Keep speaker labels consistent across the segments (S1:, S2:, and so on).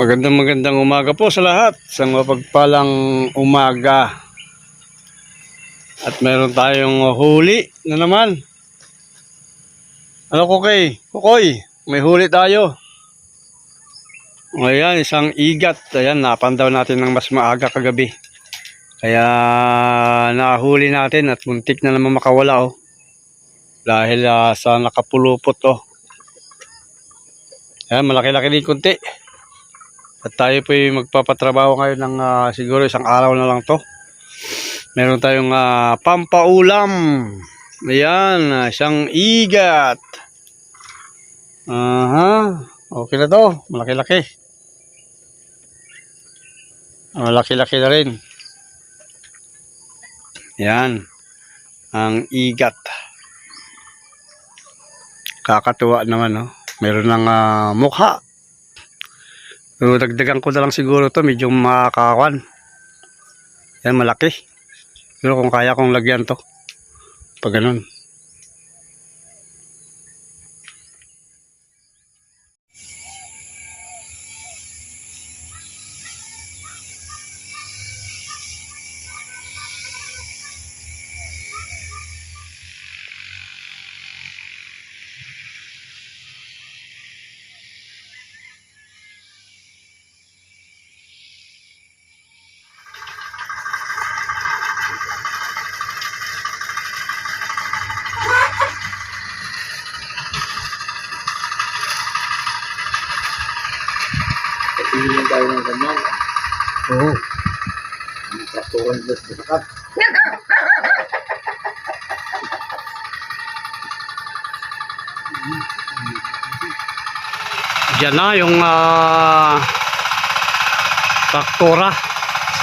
S1: Magandang magandang umaga po sa lahat. Sa mapagpalang umaga. At meron tayong huli na naman. Ano ko kay? Kukoy, may huli tayo. Ayan, isang igat. Ayan, napandaw natin ng mas maaga kagabi. Kaya nahuli natin at muntik na naman makawala oh. Dahil ah, sa nakapulupot oh. Ayan, malaki-laki din kunti. At tayo po yung magpapatrabaho ngayon ng ah, siguro isang araw na lang to. Meron tayong ah, pampaulam. Ayan, ah, isang igat. Aha, okay na to. Malaki-laki. Malaki-laki na rin. Yan, ang igat. Kakatuwa naman, no? Meron ng ah, mukha. So, dagdagan ko na lang siguro to medyo makakawan. Yan, malaki. Pero kung kaya kong lagyan to. Pag ganun. Diyan na yung ah, traktora.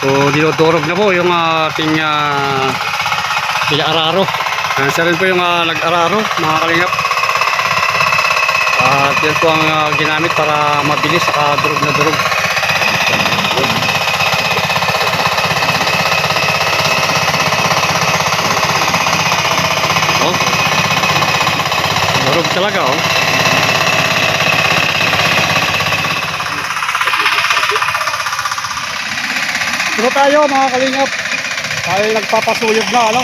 S1: So, dinodorog na po yung ating uh, araro. Uh, siya rin po yung ah, nag-araro, mga kalingap. At yan po ang ah, ginamit para mabilis saka durog na durog. Oh. Durog talaga oh. Dito tayo mga kalingap. Tayo nagpapasuyog na ano.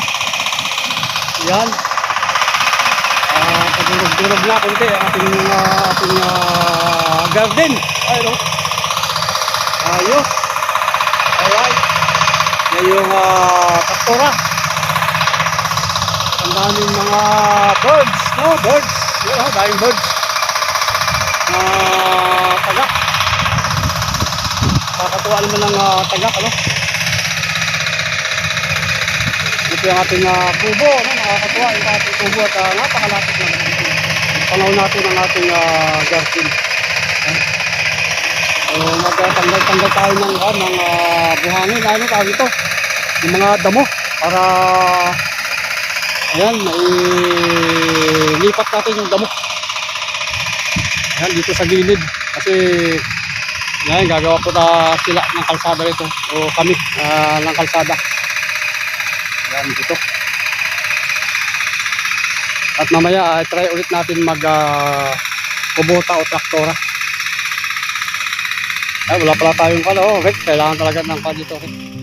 S1: Yan. Ah, padurog-durog na konti ang ating ah, ating ah, garden. Ayun. oh. Ayos. Alright. Yan yung uh, taktora. Ang daming mga birds, no? Birds. Yan, oh, daming birds. Na tagak. Kakatuwa naman ng uh, tagak, ano? Ito yung ating uh, kubo, ano? Nakakatuwa yung ating kubo at uh, napakalapit na naman ito. Panaw natin ang ating uh, garden. So, magtanggal-tanggal tayo ng, uh, ng uh, buhangin. Ano tawag ito? Yung mga damo para ayan, lipat natin yung damo. Ayan, dito sa gilid. Kasi ngayon, gagawa po na sila ng kalsada rito. O kami ah, ng kalsada. Yan, dito. At mamaya, ah, try ulit natin mag uh, kubota o traktora. Ay, wala pala tayong kano. Oh, Rick, kailangan talaga ng kano dito. Rick.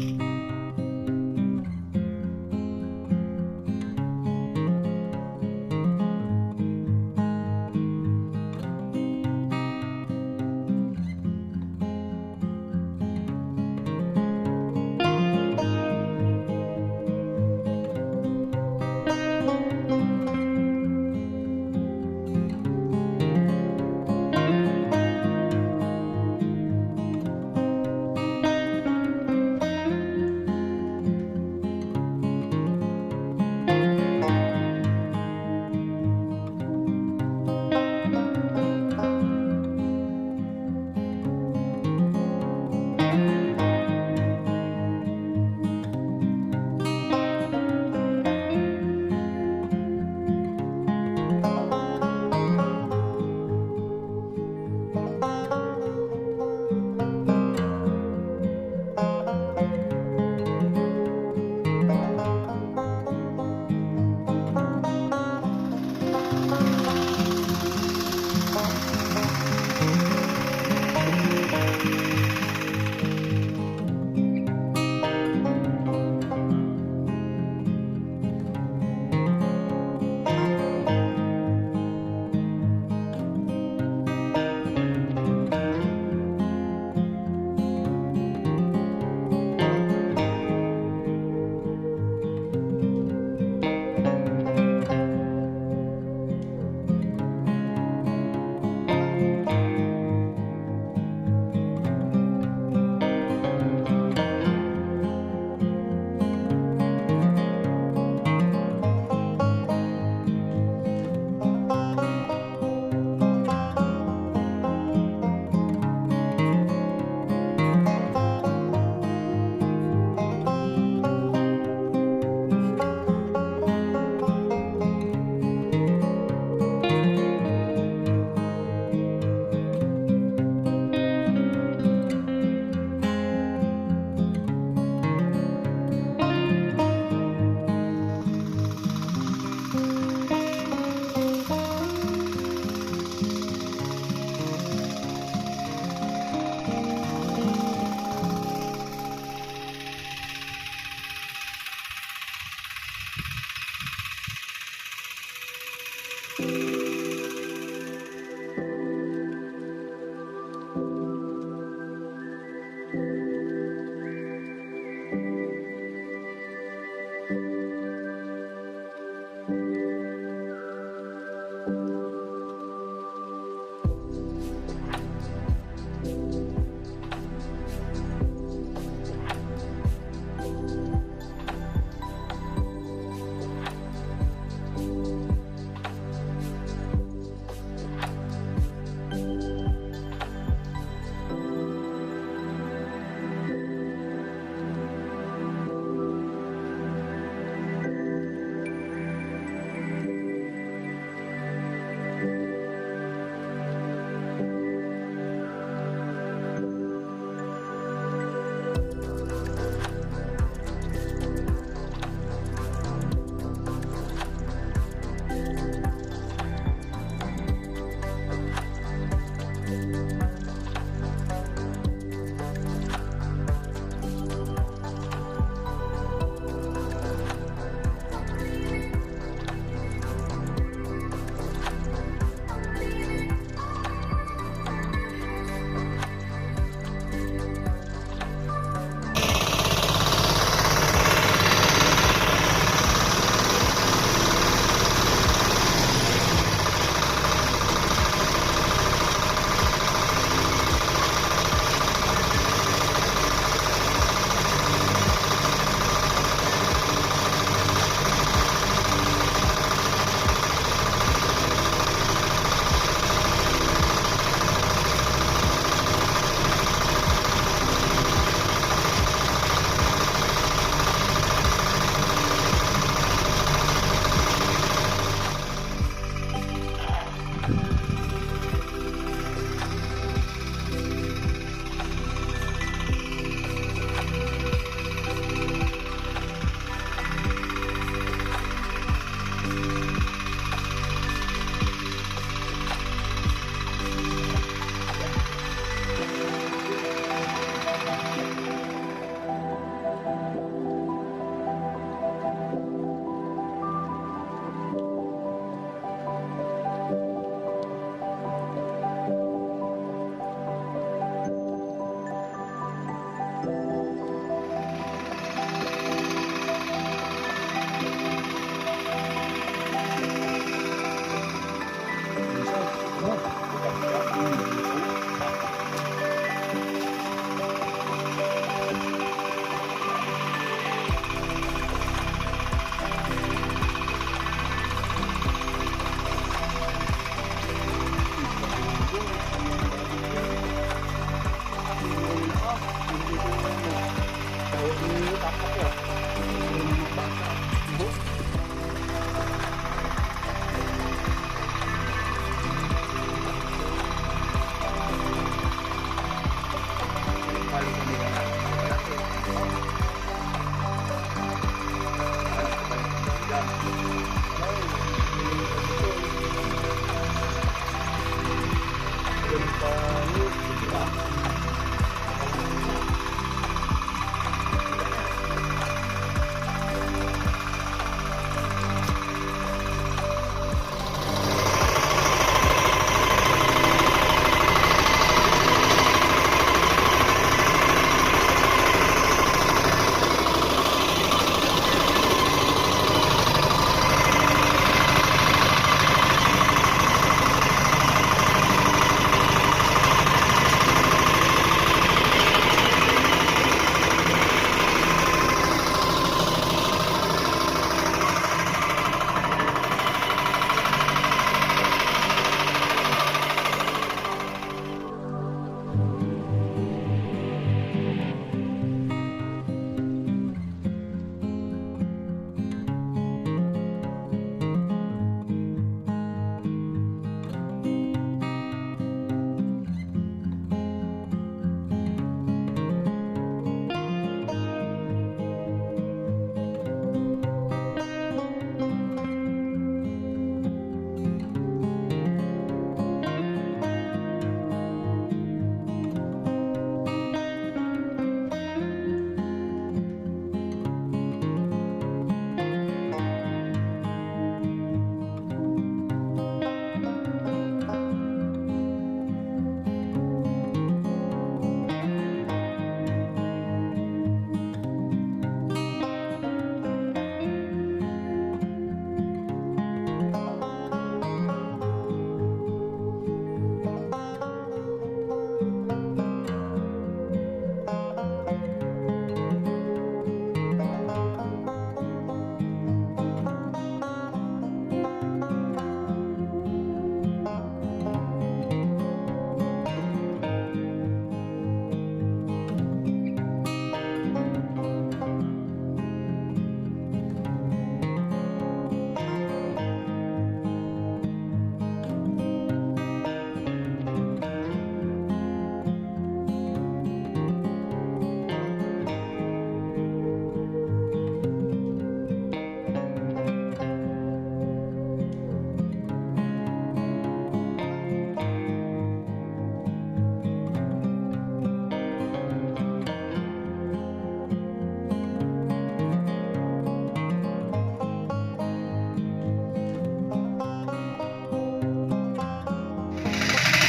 S1: Yeah.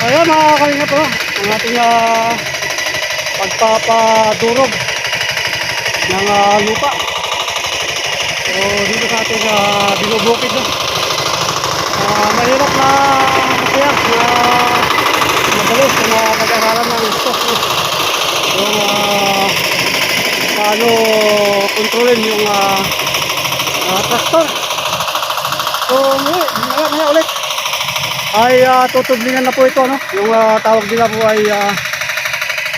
S1: Ayan mga kalinga po, ang ating uh, pagpapadurog ng ah, lupa. So dito sa ating uh, binubukid no. Ah, mahirap na masaya na madalos na pag-aralan ng stock no. Yung uh, paano kontrolin yung uh, tractor. So maya, maya ulit ay uh, tutublingan na po ito no yung ah, tawag nila po ay uh,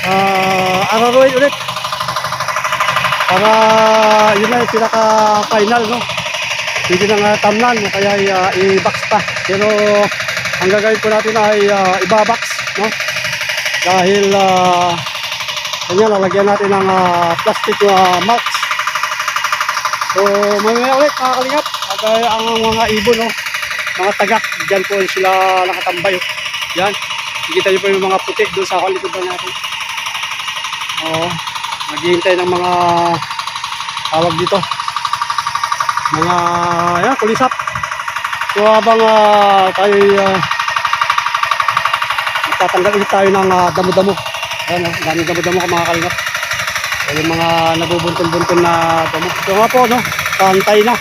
S1: uh, araroy ulit. Para yun na yung pinaka final no hindi na nga tamnan kaya uh, i-box pa. Pero ang gagawin po natin ay uh, ibabox no? Dahil uh, kanya lalagyan natin ng ah, plastic uh, mulch so mamaya ulit mga kalingap at uh, ang mga ibon no mga tagak, dyan po sila nakatambay. Yan, nakikita niyo po yung mga putik doon sa likod na natin. Oo, naghihintay ng mga tawag dito. Mga, yan, kulisap. So habang uh, tayo uh, magtatanggal ulit tayo ng ah, damo-damo. Ayan, oh, daming damo-damo mga kalingap. Yung mga nabubuntun-buntun na damo. So nga po, no, pantay na.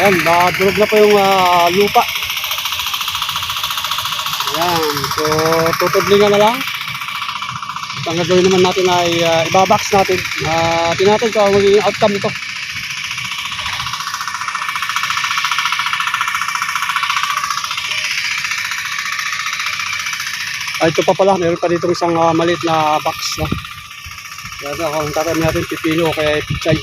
S1: Ayan, durog na po yung ah, lupa. Ayan, so tutudlingan na lang. At ang gagawin naman natin ay uh, ibabox natin. Uh, natin kung ano magiging outcome nito. Ah, ito pa pala, meron pa dito isang ah, maliit na box. No? Kaya ako ang tatanim natin pipino kaya pichay.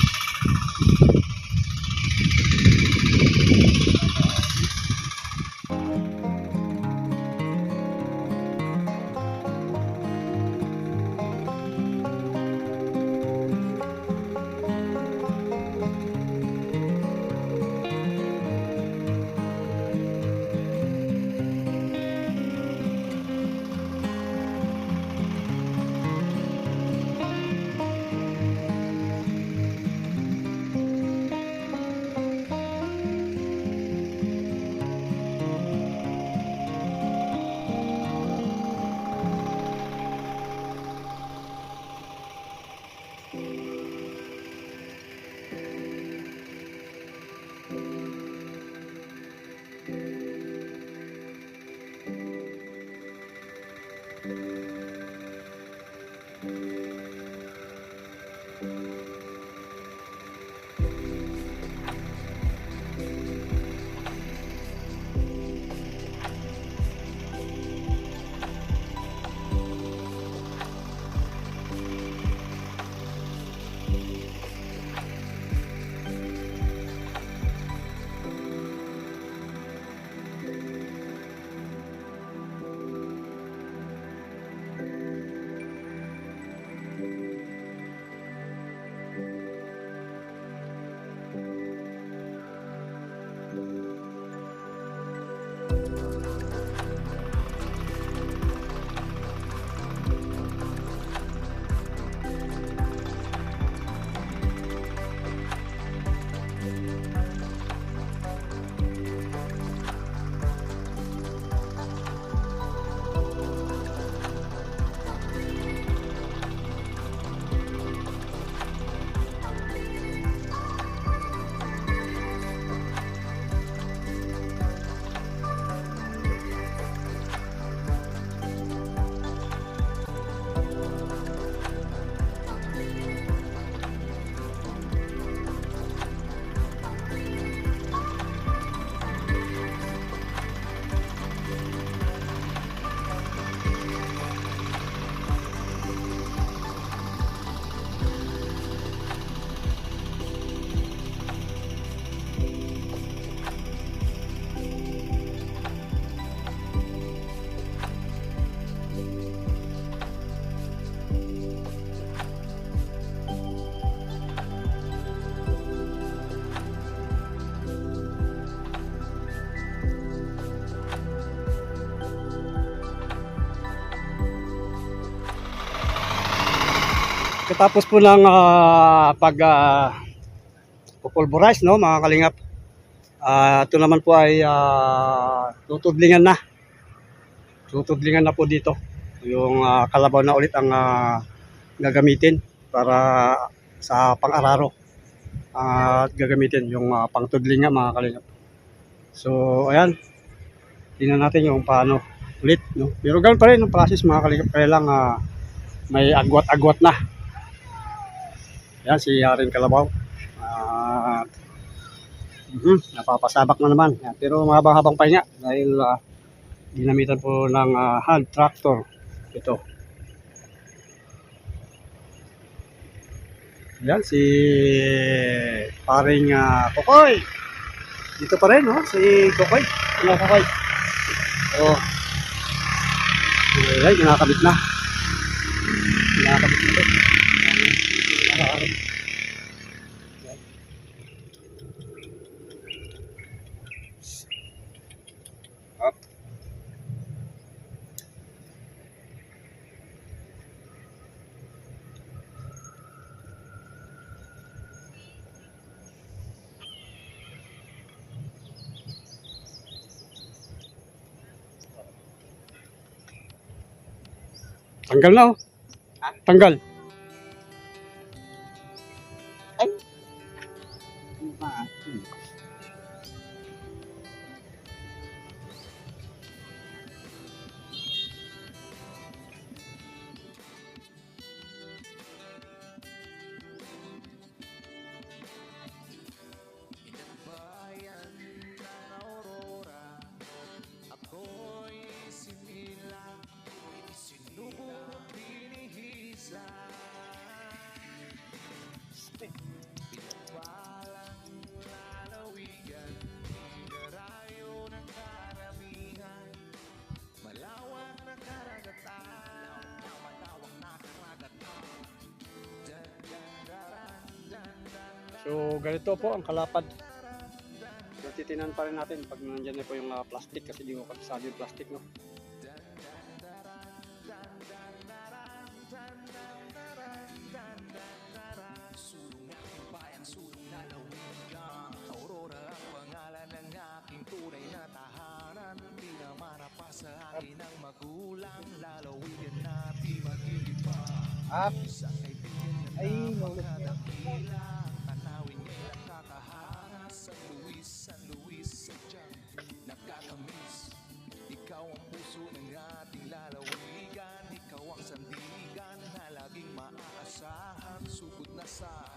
S1: Katapos po ng ah, pag uh, pupulverize, no, mga kalingap. Ah, ito naman po ay ah, tutudlingan na. Tutudlingan na po dito. Yung ah, kalabaw na ulit ang ah, gagamitin para sa pang-araro. At gagamitin yung uh, pangtudling nga mga kalingap. So, ayan. Tingnan natin yung paano ulit. No? Pero ganun pa rin ang process mga kalingap. Kaya lang ah, may agwat-agwat na. Yan, si Haring Kalabaw. At mhm, napapasabak na naman. Yan, pero mahabang-habang pahinga dahil ah, ginamitan po ng ah, hand tractor. Ito. Yan, si paring ah, Kokoy. Dito pa rin, no? Si Kokoy. Ano, Kokoy? Oh. Ay, kinakabit na. Kinakabit na Up. Tanggal na oh. Tanggal. So, ganito po ang kalapad. So, titinan pa rin natin pag nandyan na po yung ah, plastic kasi di ko kabisado yung plastic, no?
S2: Sulong aking bayan, sulong side.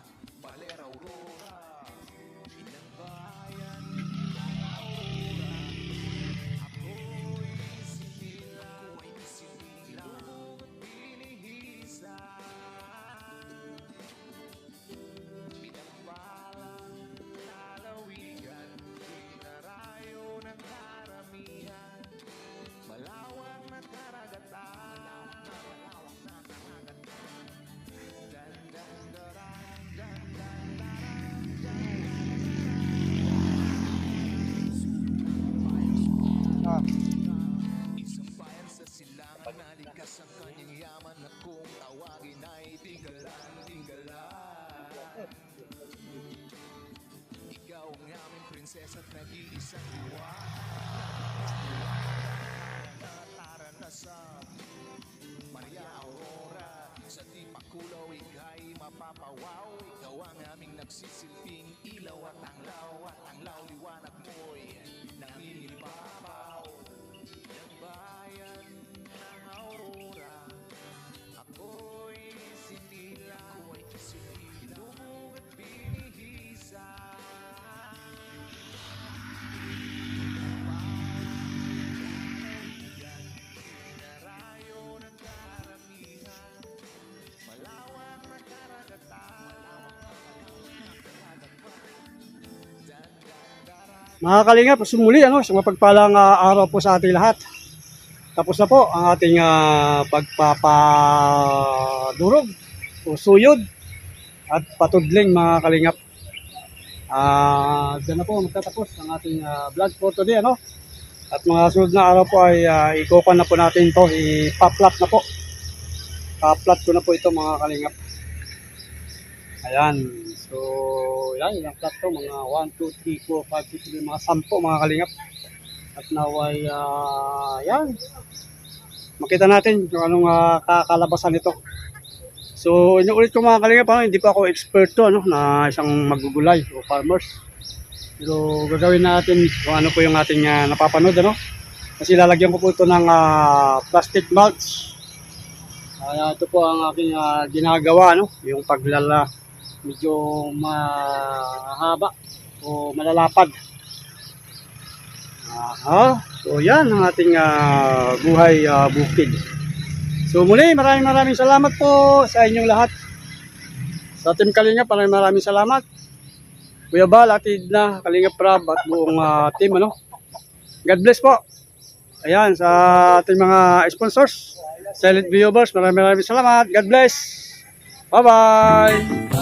S1: Mga kalingap, sumuli ano, mapagpalang ah, araw po sa ating lahat. Tapos na po ang ating ah, pagpapadurog o suyod at patudling mga kalingap. Ah, dyan na po magtatapos ang ating ah, vlog for today ano. At mga sunod na araw po ay uh, ikukan na po natin to, ipaplat na po. Pa-flat ko na po ito mga kalingap. Ayan. So, yan, ilang flat to. Mga 1, 2, 3, 4, 5, 6, 7, mga 10 mga kalingap. At naway, ah, yan. Makita natin kung anong ah, kakalabasan nito. So, inuulit ko mga kalingap, ano, hindi pa ako expert to, ano, na isang magugulay o farmers. Pero gagawin natin kung ano po yung ating ah, napapanood, ano. Kasi lalagyan ko po ito ng ah, plastic mulch. Kaya ito po ang aking ah, ginagawa, no? Yung paglala, medyo mahaba o malalapad. Aha. So yan ang ating ah, buhay ah, bukid. So muli, maraming maraming salamat po sa inyong lahat. Sa Team Kalinga, maraming maraming salamat. Kuya Bal, Atid na, Kalinga Prab at buong ah, team. Ano? God bless po. Ayan, sa ating mga sponsors, silent viewers, maraming maraming salamat. God bless. Bye-bye.